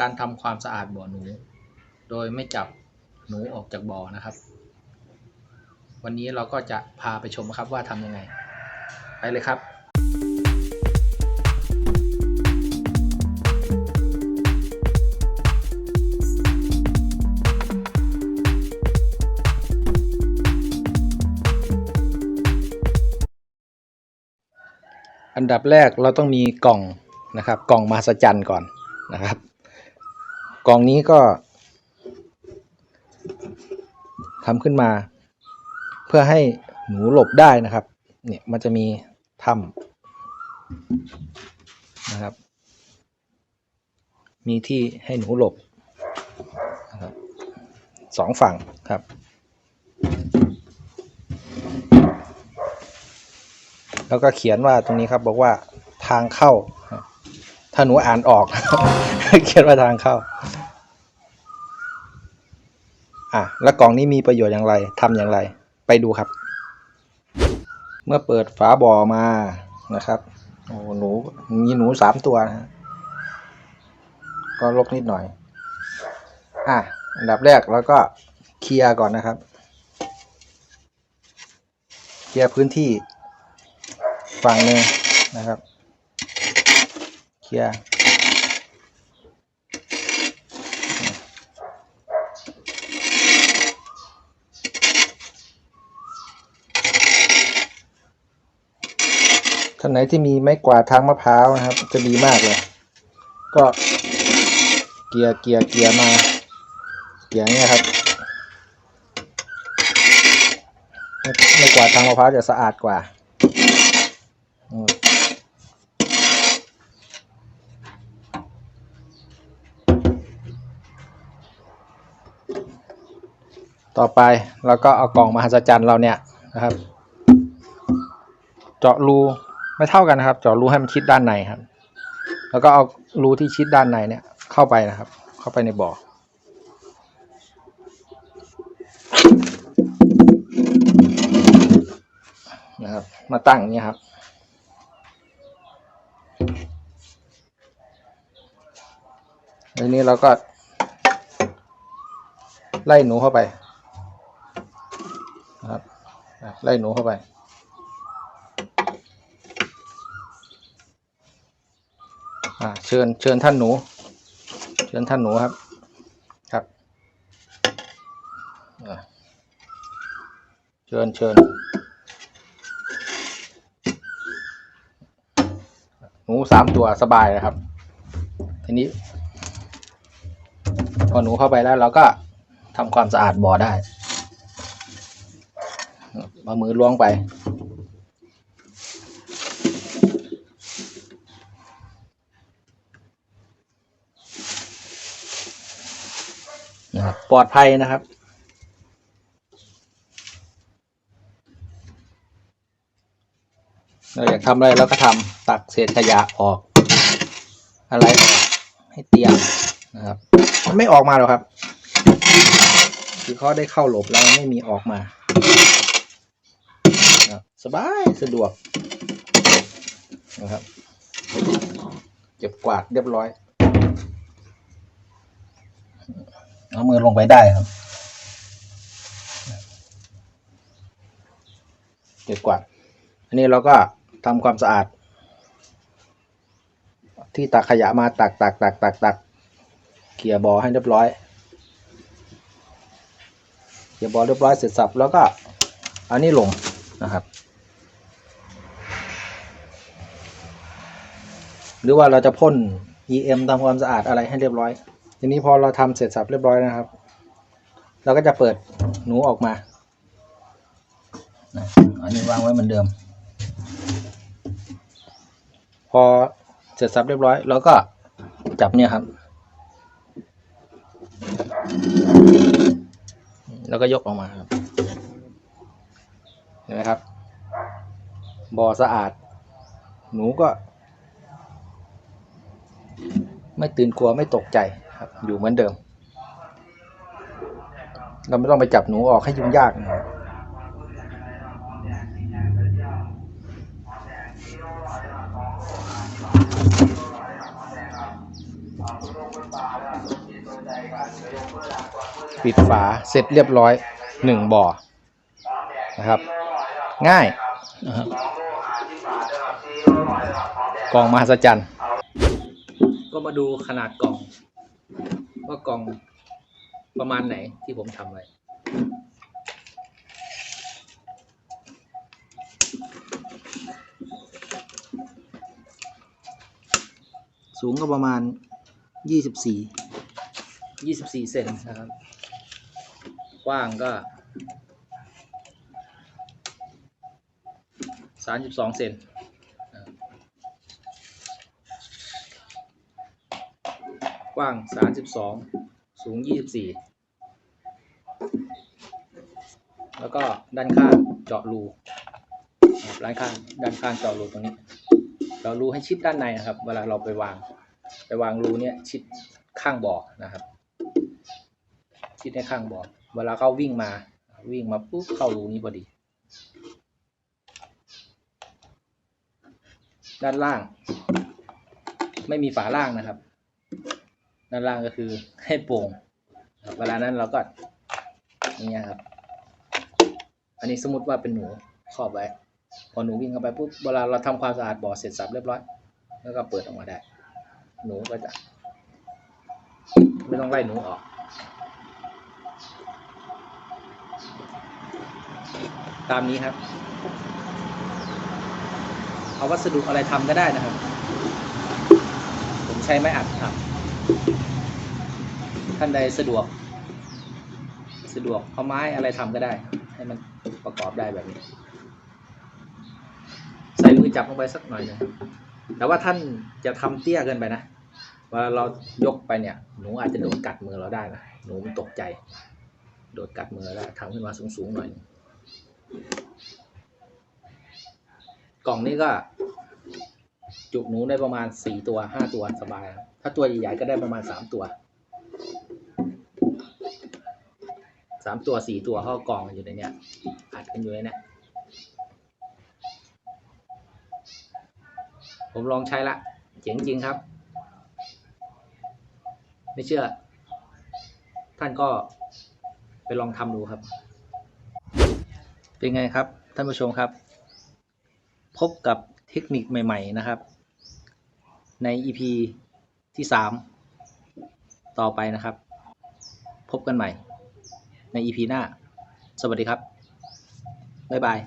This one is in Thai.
การทำความสะอาดบ่อหนู โดยไม่จับหนูออกจากบ่อนะครับ วันนี้เราก็จะพาไปชมครับว่าทำยังไง ไปเลยครับอันดับแรกเราต้องมีกล่องนะครับ กล่องมหัศจรรย์ก่อนนะครับ กองนี้ก็ทำขึ้นมา เพื่อให้หนูหลบได้นะครับ เนี่ยมันจะมีถ้ำนะครับ มีที่ให้หนูหลบนะครับสองฝั่งครับแล้วก็เขียนว่าตรงนี้ครับบอกว่าทางเข้าครับ ถ้าหนูอ่านออก เขียนว่าทางเข้า อะ แล้วกล่องนี้มีประโยชน์อย่างไรทำอย่างไร ไปดูครับ เมื่อเปิดฝาบ่อมานะครับ โอ้หนู มีหนูสามตัวนะก็ลกนิดหน่อย อะ อันดับแรกแล้วก็เคลียร์ก่อนนะครับ เคลียร์พื้นที่ฝั่งหนึ่งนะครับ ลียร์ท่านไหนที่มีไม้กวาดทางมะพร้าวนะครับ จะดีมากเลย ก็เกียร์เกียร์เกียร์มา เกียร์เนี้ยครับไม้กวาดทางมะพร้าวจะสะอาดกว่า ต่อไปเราก็เอากล่องมหัศจรรย์เราเนี่ยนะครับ เจาะรูไม่เท่ากันนะครับ เจาะรูให้มันชิดด้านในครับ แล้วก็เอารูที่ชิดด้านในเนี่ยเข้าไปนะครับ เข้าไปในบ่อนะครับ มาตั้งอย่างนี้ครับทีนี้เราก็ ไล่หนูเข้าไปนะครับไล่หนูเข้าไป อ่า เชิญเชิญท่านหนู เชิญท่านหนูครับ ครับเชิญเชิญหนูสามตัวสบายเลยครับ ทีนี้ พอหนูเข้าไปแล้วเราก็ ทำความสะอาดบ่อได้เอามือล้วงไป นะครับ ปลอดภัยนะครับเราอยากทำอะไรเราก็ทำตักเศษขยะออก อะไรออกให้เตียมนะครับ มันไม่ออกมาหรอกครับ คือเขาได้เข้าหลบแล้วไม่มีออกมาสบายสะดวกนะครับเก็บกวาดเรียบร้อย เอามือลงไปได้ครับ เก็บกวาด อันนี้เราก็ทำความสะอาด ที่ตักขยะมาตักตักตักตักตักเกี่ยบอให้เรียบร้อย เกี่ยร์บอเรียบร้อยเสร็จสับแล้วก็อันนี้ลงนะครับ หรือว่าเราจะพ่น EM ทำความสะอาดอะไรให้เรียบร้อย ทีนี้พอเราทำเสร็จสับเรียบร้อยนะครับ เราก็จะเปิดหนูออกมาอันนี้วางไว้เหมือนเดิม พอเสร็จสับเรียบร้อยเราก็จับเนี่ยครับ แล้วก็ยกออกมาครับเห็นไหมครับบ่อสะอาด หนูก็ ไม่ตื่นกลัวไม่ตกใจครับ อยู่เหมือนเดิม เราไม่ต้องไปจับหนูออกให้ยุ่งยากนะครับ ปิดฝาเสร็จเรียบร้อยหนึ่งบ่อนะครับ ง่ายนะครับกล่องมหัศจรรย์ ก็มาดูขนาดกล่อง ว่ากล่องประมาณไหนที่ผมทำไว้สูงก็ประมาณยี่สิบสี่ยี่สิบสี่เซนนะครับก ว้างก็สามสิบสองเซนกว้างสามสิบสองสูงยี่สิบสี่แล้วก็ด้านข้างเจาะรูด้านข้างด้านข้างเจาะรูตรงนี้เจารูให้ชิดด้านในนะครับ เวลาเราไปวาง ไปวางรูเนี่ยชิดข้างบ่อนะครับ ชิดในข้างบ่อ เวลาเขาวิ่งมา วิ่งมาปุ๊บเข้ารูนี้พอดี ด้านล่าง ไม่มีฝาล่างนะครับ ด้านล่างก็คือให้โป่งเวลานั้นเราก็อย่างเงี้ยครับ อันนี้สมมติว่าเป็นหนูครอบไว้ พอหนูวิ่งเข้าไปปุ๊บเวลาเราทำความสะอาดบ่อเสร็จสับเรียบร้อย แล้วก็เปิดออกมาได้ หนูก็จะ ไม่ต้องไล่หนูออก ตามนี้ครับ เอาวัสดุอะไรทำก็ได้นะครับ ผมใช้ไม้อัดทำท่านใดสะดวก สะดวกเอาไม้อะไรทำก็ได้ ให้มันประกอบได้แบบนี้ ใส่มือจับลงไปสักหน่อยนึงแต่ว่าท่านจะทำเตี้ยเกินไปนะเวลาเรายกไปเนี่ย หนูอาจจะโดดกัดมือเราได้นะ หนูมันตกใจ โดดกัดมือได้วทำขึ้นมาสูงๆหน่อยนึง กล่องนี้ก็ จุหนูได้ประมาณสี่ตัวห้าตัวสบายครับถ้าตัวใหญ่ๆก็ได้ประมาณสามตัวสามตัวสี่ตัวเขาก็กองอยู่ในเนี้ยอัดกันอยู่ในเนี้ยผมลองใช้ละ เจ๋งจริงครับ ไม่เชื่อ ท่านก็ไปลองทำดูครับ เป็นไงครับท่านผู้ชมครับ พบกับเทคนิคใหม่ ๆนะครับ ใน EP ที่ 3 ต่อไปนะครับ พบกันใหม่ใน EP หน้า สวัสดีครับ บ๊ายบาย